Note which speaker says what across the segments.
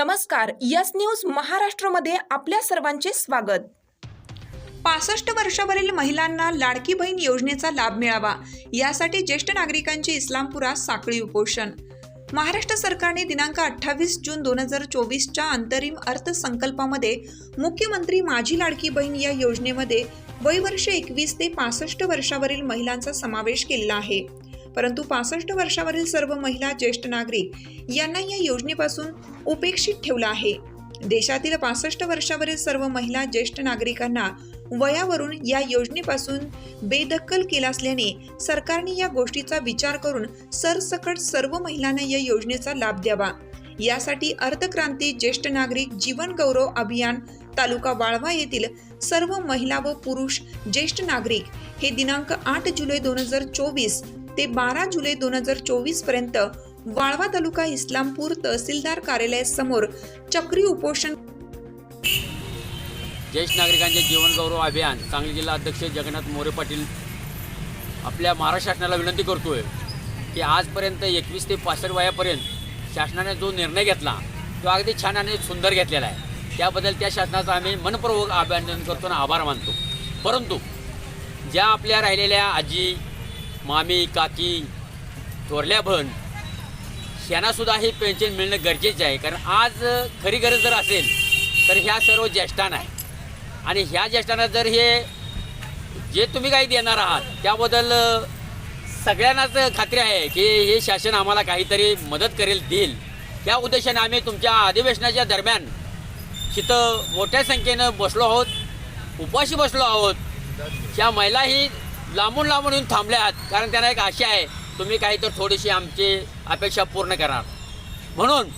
Speaker 1: नमस्कार yes news महाराष्ट्रमध्ये आपल्या सर्वांचे स्वागत. पासष्ट वर्षावरील महिलांना लाडकी बहीण योजनेचा लाभ मिळावा यासाठी ज्येष्ठ नागरिकांचे इस्लामपुरात साखळी उपोषण. महाराष्ट्र सरकारने दिनांक अठ्ठावीस जून दोन हजार चोवीसच्या अंतरिम अर्थसंकल्पामध्ये मुख्यमंत्री माझी लाडकी बहीण या योजनेमध्ये वयवर्ष एकवीस ते पासष्ट वर्षावरील महिलांचा समावेश केलेला आहे. परंतु पासष्ट वर्षावरील सर्व महिला ज्येष्ठ नागरिक यांना या योजनेपासून उपेक्षित ठेवलं आहे. देशातील पासष्ट वर्षावरील सर्व महिला ज्येष्ठ नागरिकांना वयावरून या योजनेपासून बेदखल केला असल्याने सरकारने या गोष्टीचा विचार करून सरसकट सर्व महिलांना या योजनेचा लाभ द्यावा. यासाठी अर्थक्रांती ज्येष्ठ नागरिक जीवन गौरव अभियान तालुका वाळवा येथील सर्व महिला व पुरुष ज्येष्ठ नागरिक हे दिनांक आठ जुलै दोन हजार चोवीस ते बारा जुलै दोन हजार चोवीसपर्यंत वाळवा तालुका इस्लामपूर तहसीलदार कार्यालयासमोर चक्री उपोषण
Speaker 2: ज्येष्ठ नागरिकांचे जीवन गौरव अभियान सांगली जिल्हा अध्यक्ष जगन्नाथ मोरे पाटील आपल्या महाराष्ट्र शासनाला विनंती करतोय की आजपर्यंत एकवीस ते पासष्ट वयापर्यंत शासनाने जो निर्णय घेतला तो अगदी छान आणि सुंदर घेतलेला आहे. त्याबद्दल त्या शासनाचा आम्ही मनपूर्वक अभिनंदन करतो आणि आभार मानतो. परंतु ज्या आपल्या राहिलेल्या आजी मामी काकी थोरल्या बहन यांनासुद्धा हे पेन्शन मिळणं गरजेचे आहे. कारण आज खरी गरज जर असेल तर ह्या सर्व ज्येष्ठांना आहे. आणि ह्या ज्येष्ठांना जर हे जे तुम्ही काही देणार आहात त्याबद्दल सगळ्यांनाच खात्री आहे की हे शासन आम्हाला काहीतरी मदत करेल देईल. त्या उद्देशाने आम्ही तुमच्या अधिवेशनाच्या दरम्यान तिथं मोठ्या संख्येनं बसलो आहोत उपाशी बसलो आहोत ह्या महिलाही लांबून लांबून येऊन थांबले आहात कारण त्यांना एक आशा आहे तुम्ही काही तर थोडीशी आमची अपेक्षा पूर्ण करणार. म्हणून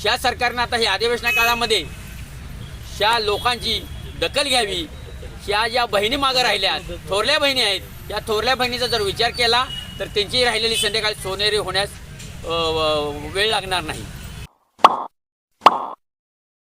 Speaker 2: ह्या सरकारनं आता ह्या अधिवेशना काळामध्ये शा लोकांची दखल घ्यावी. ह्या ज्या बहिणी मागं राहिल्या थोरल्या बहिणी आहेत या थोरल्या बहिणीचा जर विचार केला तर त्यांची राहिलेली संध्याकाळी सोनेरी होण्यास व- वेळ लागणार नाही.